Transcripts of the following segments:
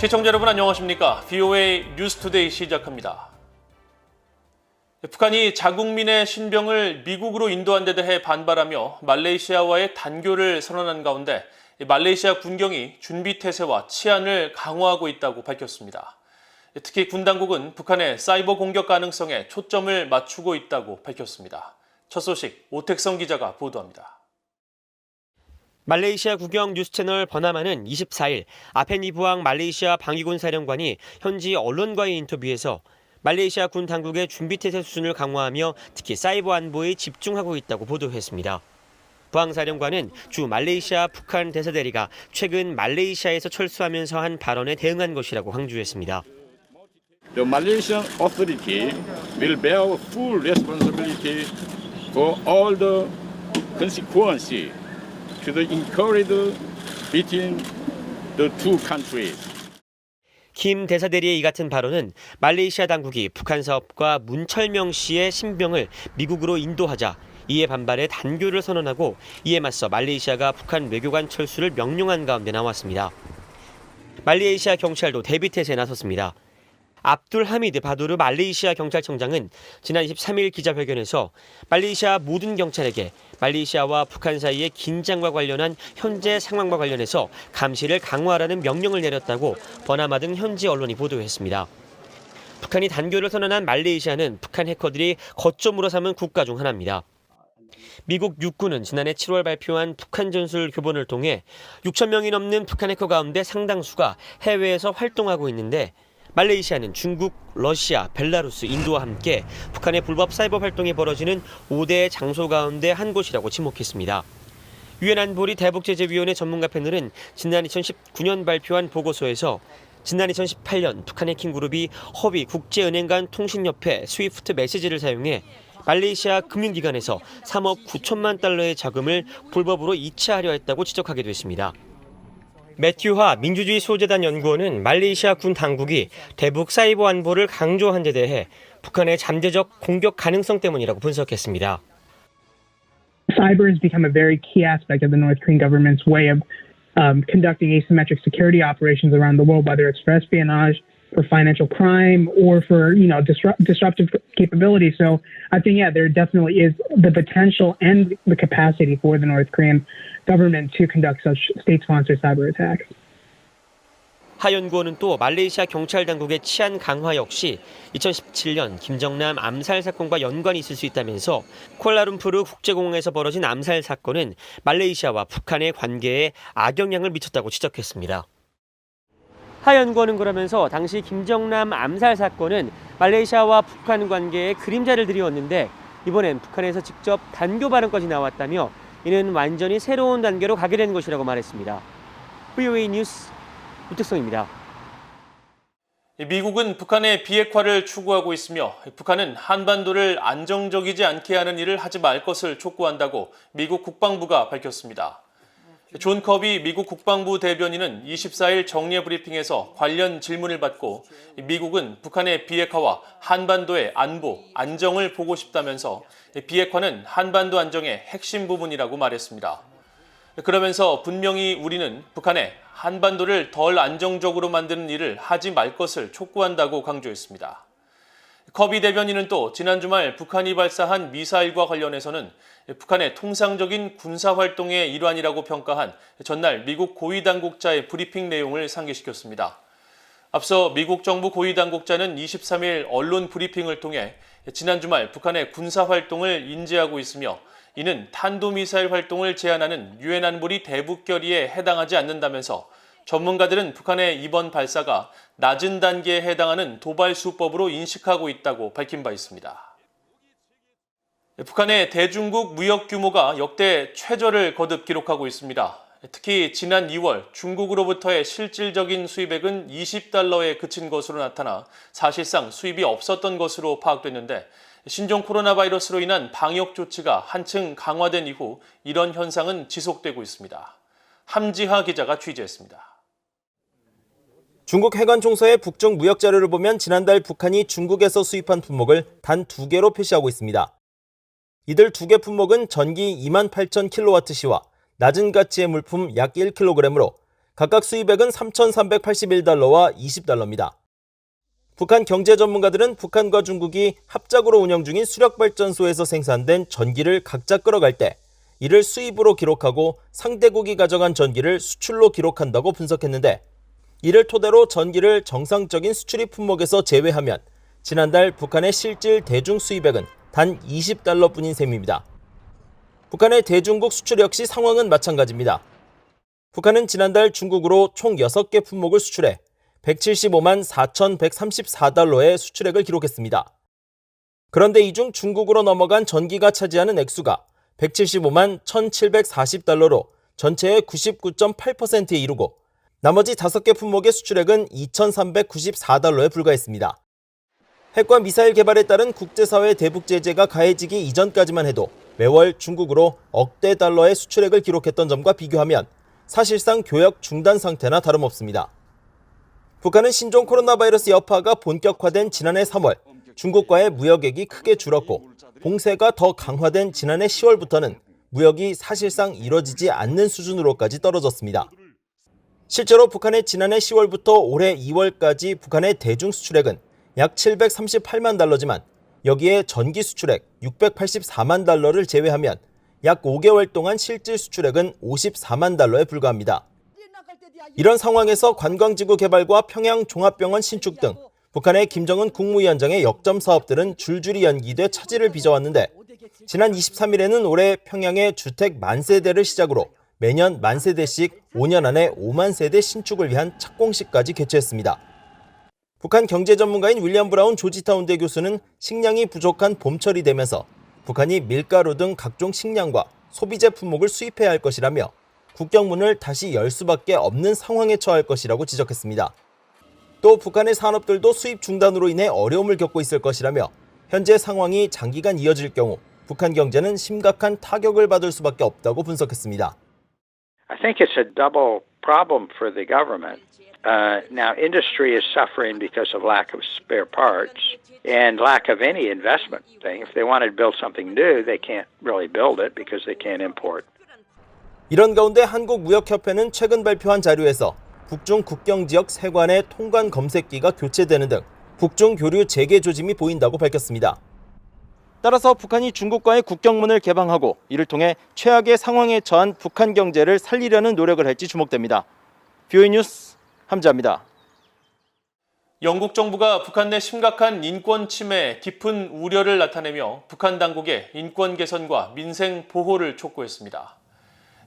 시청자 여러분 안녕하십니까? VOA 뉴스투데이 시작합니다. 북한이 자국민의 신병을 미국으로 인도한 데 대해 반발하며 말레이시아와의 단교를 선언한 가운데 말레이시아 군경이 준비 태세와 치안을 강화하고 있다고 밝혔습니다. 특히 군 당국은 북한의 사이버 공격 가능성에 초점을 맞추고 있다고 밝혔습니다. 첫 소식 오택성 기자가 보도합니다. 말레이시아 국영 뉴스 채널 버나마는 24일 아페니 부항 말레이시아 방위군 사령관이 현지 언론과의 인터뷰에서 말레이시아 군 당국의 준비태세 수준을 강화하며 특히 사이버 안보에 집중하고 있다고 보도했습니다. 부항 사령관은 주 말레이시아 북한 대사대리가 최근 말레이시아에서 철수하면서 한 발언에 대응한 것이라고 강조했습니다. The Malaysian authority will bear full responsibility for all the consequences to the incurred between the two countries. 김 대사대리의 이 같은 발언은 말레이시아 당국이 북한 사업과 문철명 씨의 신병을 미국으로 인도하자 이에 반발해 단교를 선언하고 이에 맞서 말레이시아가 북한 외교관 철수를 명령한 가운데 나왔습니다. 말레이시아 경찰도 대비 태세에 나섰습니다. 압둘 하미드 바두르 말레이시아 경찰청장은 지난 23일 기자회견에서 말레이시아 모든 경찰에게 말레이시아와 북한 사이의 긴장과 관련한 현재 상황과 관련해서 감시를 강화하라는 명령을 내렸다고 버나마 등 현지 언론이 보도했습니다. 북한이 단교를 선언한 말레이시아는 북한 해커들이 거점으로 삼은 국가 중 하나입니다. 미국 육군은 지난해 7월 발표한 북한 전술 교본을 통해 6천 명이 넘는 북한 해커 가운데 상당수가 해외에서 활동하고 있는데 말레이시아는 중국, 러시아, 벨라루스, 인도와 함께 북한의 불법 사이버 활동이 벌어지는 5대 장소 가운데 한 곳이라고 지목했습니다. 유엔 안보리 대북제재위원회 전문가 패널은 지난 2019년 발표한 보고서에서 지난 2018년 북한 해킹 그룹이 허위 국제은행 간 통신협회 스위프트 메시지를 사용해 말레이시아 금융기관에서 3억 9천만 달러의 자금을 불법으로 이체하려 했다고 지적하기도 했습니다. 매튜하 민주주의 소재단 연구원은 말레이시아 군 당국이 대북 사이버 안보를 강조한 데 대해 북한의 잠재적 공격 가능성 때문이라고 분석했습니다. um, for financial crime, or for you know disrupt, disruptive capability. So I think yeah, there definitely is the potential and the capacity for the North Korean government to conduct such state-sponsored cyber attacks. 하 연구원은 또 말레이시아 경찰 당국의 치안 강화 역시 2017년 김정남 암살 사건과 연관이 있을 수 있다면서 콜라룸푸르 국제공항에서 벌어진 암살 사건은 말레이시아와 북한의 관계에 악영향을 미쳤다고 지적했습니다. 하 연구원은 그러면서 당시 김정남 암살 사건은 말레이시아와 북한 관계에 그림자를 드리웠는데 이번엔 북한에서 직접 단교 발언까지 나왔다며 이는 완전히 새로운 단계로 가게 된 것이라고 말했습니다. VOA 뉴스 우택성입니다. 미국은 북한의 비핵화를 추구하고 있으며 북한은 한반도를 안정적이지 않게 하는 일을 하지 말 것을 촉구한다고 미국 국방부가 밝혔습니다. 존 커비 미국 국방부 대변인은 24일 정례 브리핑에서 관련 질문을 받고 미국은 북한의 비핵화와 한반도의 안보, 안정을 보고 싶다면서 비핵화는 한반도 안정의 핵심 부분이라고 말했습니다. 그러면서 분명히 우리는 북한의 한반도를 덜 안정적으로 만드는 일을 하지 말 것을 촉구한다고 강조했습니다. 커비 대변인은 또 지난 주말 북한이 발사한 미사일과 관련해서는 북한의 통상적인 군사활동의 일환이라고 평가한 전날 미국 고위 당국자의 브리핑 내용을 상기시켰습니다. 앞서 미국 정부 고위 당국자는 23일 언론 브리핑을 통해 지난 주말 북한의 군사활동을 인지하고 있으며 이는 탄도미사일 활동을 제한하는 유엔 안보리 대북 결의에 해당하지 않는다면서 전문가들은 북한의 이번 발사가 낮은 단계에 해당하는 도발 수법으로 인식하고 있다고 밝힌 바 있습니다. 북한의 대중국 무역 규모가 역대 최저를 거듭 기록하고 있습니다. 특히 지난 2월 중국으로부터의 실질적인 수입액은 20달러에 그친 것으로 나타나 사실상 수입이 없었던 것으로 파악됐는데 신종 코로나 바이러스로 인한 방역 조치가 한층 강화된 이후 이런 현상은 지속되고 있습니다. 함지하 기자가 취재했습니다. 중국 해관총서의 북중 무역 자료를 보면 지난달 북한이 중국에서 수입한 품목을 단 두 개로 표시하고 있습니다. 이들 두 개 품목은 전기 2만 8천 킬로와트 시와 낮은 가치의 물품 약 1kg으로 각각 수입액은 3,381달러와 20달러입니다. 북한 경제 전문가들은 북한과 중국이 합작으로 운영 중인 수력발전소에서 생산된 전기를 각자 끌어갈 때 이를 수입으로 기록하고 상대국이 가져간 전기를 수출로 기록한다고 분석했는데 이를 토대로 전기를 정상적인 수출입 품목에서 제외하면 지난달 북한의 실질 대중 수입액은 단 20달러 뿐인 셈입니다. 북한의 대중국 수출 역시 상황은 마찬가지입니다. 북한은 지난달 중국으로 총 6개 품목을 수출해 175만 4,134달러의 수출액을 기록했습니다. 그런데 이 중 중국으로 넘어간 전기가 차지하는 액수가 175만 1,740달러로 전체의 99.8%에 이르고 나머지 5개 품목의 수출액은 2,394달러에 불과했습니다. 핵과 미사일 개발에 따른 국제사회 대북 제재가 가해지기 이전까지만 해도 매월 중국으로 억대 달러의 수출액을 기록했던 점과 비교하면 사실상 교역 중단 상태나 다름없습니다. 북한은 신종 코로나 바이러스 여파가 본격화된 지난해 3월 중국과의 무역액이 크게 줄었고 봉쇄가 더 강화된 지난해 10월부터는 무역이 사실상 이뤄지지 않는 수준으로까지 떨어졌습니다. 실제로 북한의 지난해 10월부터 올해 2월까지 북한의 대중 수출액은 약 738만 달러지만 여기에 전기 수출액 684만 달러를 제외하면 약 5개월 동안 실질 수출액은 54만 달러에 불과합니다. 이런 상황에서 관광지구 개발과 평양 종합병원 신축 등 북한의 김정은 국무위원장의 역점 사업들은 줄줄이 연기돼 차질을 빚어왔는데 지난 23일에는 올해 평양의 주택 만 세대를 시작으로 매년 만 세대씩 5년 안에 5만 세대 신축을 위한 착공식까지 개최했습니다. 북한 경제 전문가인 윌리엄 브라운 조지타운대 교수는 식량이 부족한 봄철이 되면서 북한이 밀가루 등 각종 식량과 소비재 품목을 수입해야 할 것이라며 국경문을 다시 열 수밖에 없는 상황에 처할 것이라고 지적했습니다. 또 북한의 산업들도 수입 중단으로 인해 어려움을 겪고 있을 것이라며 현재 상황이 장기간 이어질 경우 북한 경제는 심각한 타격을 받을 수밖에 없다고 분석했습니다. I think it's a double problem for the government. Uh, now, industry is suffering because of lack of spare parts and lack of any investment thing. If they want to build something new, they can't really build it because they can't import. 이런 가운데 한국무역협회는 최근 발표한 자료에서 북중 국경 지역 세관의 통관 검색기가 교체되는 등 북중 교류 재개 조짐이 보인다고 밝혔습니다. 따라서 북한이 중국과의 국경문을 개방하고 이를 통해 최악의 상황에 처한 북한 경제를 살리려는 노력을 할지 주목됩니다. 뷰이 뉴스 함자입니다. 영국 정부가 북한 내 심각한 인권 침해 깊은 우려를 나타내며 북한 당국의 인권 개선과 민생 보호를 촉구했습니다.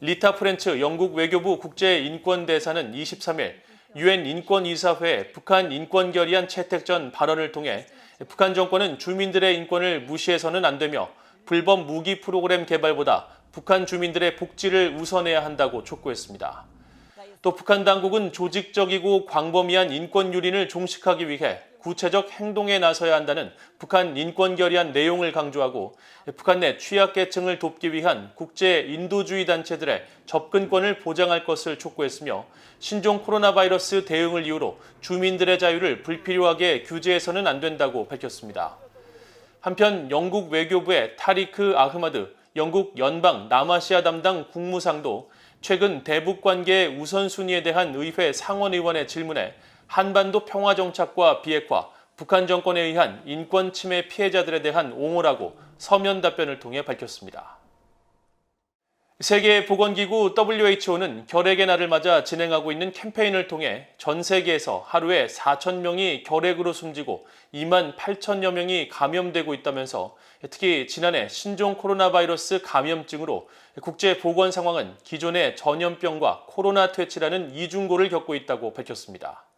리타 프렌츠 영국 외교부 국제인권대사는 23일 유엔 인권이사회에 북한 인권 결의안 채택 전 발언을 통해 북한 정권은 주민들의 인권을 무시해서는 안 되며 불법 무기 프로그램 개발보다 북한 주민들의 복지를 우선해야 한다고 촉구했습니다. 또 북한 당국은 조직적이고 광범위한 인권 유린을 종식하기 위해 구체적 행동에 나서야 한다는 북한 인권 결의안 내용을 강조하고 북한 내 취약계층을 돕기 위한 국제 인도주의 단체들의 접근권을 보장할 것을 촉구했으며 신종 코로나 바이러스 대응을 이유로 주민들의 자유를 불필요하게 규제해서는 안 된다고 밝혔습니다. 한편 영국 외교부의 타리크 아흐마드 영국 연방 남아시아 담당 국무상도 최근 대북 관계 우선순위에 대한 의회 상원의원의 질문에 한반도 평화 정착과 비핵화, 북한 정권에 의한 인권 침해 피해자들에 대한 옹호라고 서면 답변을 통해 밝혔습니다. 세계보건기구 WHO는 결핵의 날을 맞아 진행하고 있는 캠페인을 통해 전 세계에서 하루에 4천 명이 결핵으로 숨지고 2만 8천여 명이 감염되고 있다면서 특히 지난해 신종 코로나 바이러스 감염증으로 국제 보건 상황은 기존의 전염병과 코로나 퇴치라는 이중고를 겪고 있다고 밝혔습니다.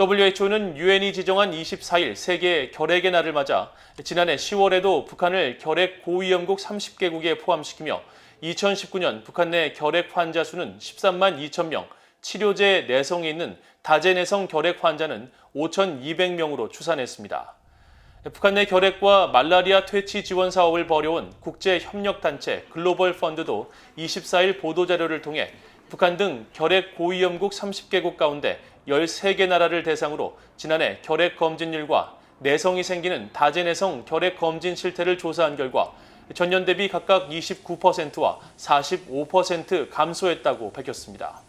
WHO는 유엔이 지정한 24일 세계 결핵의 날을 맞아 지난해 10월에도 북한을 결핵 고위험국 30개국에 포함시키며 2019년 북한 내 결핵 환자 수는 13만 2천 명, 치료제 내성에 있는 다제내성 결핵 환자는 5,200명으로 추산했습니다. 북한 내 결핵과 말라리아 퇴치 지원 사업을 벌여온 국제 협력 단체 글로벌 펀드도 24일 보도자료를 통해 북한 등 결핵 고위험국 30개국 가운데 13개 나라를 대상으로 지난해 결핵 검진율과 내성이 생기는 다제내성 결핵 검진 실태를 조사한 결과 전년 대비 각각 29%와 45% 감소했다고 밝혔습니다.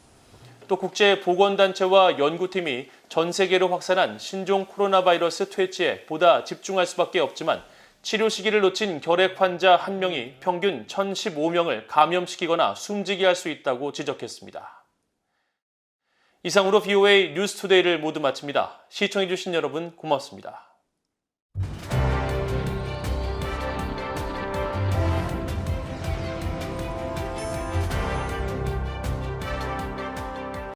또 국제 보건단체와 연구팀이 전 세계로 확산한 신종 코로나 바이러스 퇴치에 보다 집중할 수밖에 없지만 치료 시기를 놓친 결핵 환자 한 명이 평균 1,015명을 감염시키거나 숨지게 할 수 있다고 지적했습니다. 이상으로 VOA 뉴스투데이를 모두 마칩니다. 시청해주신 여러분 고맙습니다.